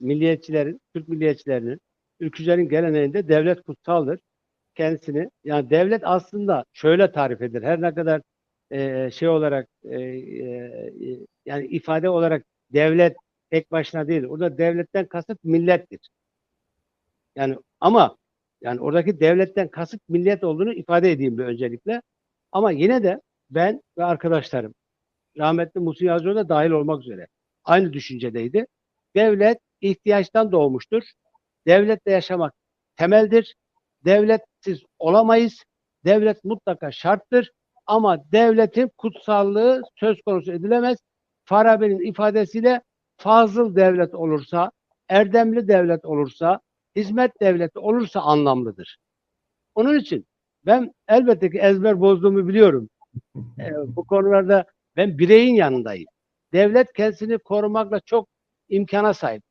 milliyetçilerin, Türk milliyetçilerinin, ülkücülerin geleneğinde devlet kutsaldır. Kendisini, yani devlet aslında şöyle tarif edilir. Her ne kadar e, şey olarak e, e, yani ifade olarak devlet tek başına değil. Orada devletten kasıt millettir. Yani ama yani oradaki devletten kasıt millet olduğunu ifade edeyim bir öncelikle. Ama yine de ben ve arkadaşlarım rahmetli Musi Yazıcı da dahil olmak üzere aynı düşüncedeydi. Devlet ihtiyaçtan doğmuştur. Devletle yaşamak temeldir. Devletsiz olamayız. Devlet mutlaka şarttır. Ama devletin kutsallığı söz konusu edilemez. Farabi'nin ifadesiyle fazıl devlet olursa, erdemli devlet olursa, hizmet devleti olursa anlamlıdır. Onun için ben elbette ki ezber bozduğumu biliyorum. Ee, bu konularda ben bireyin yanındayım. Devlet kendisini korumakla çok imkana sahip.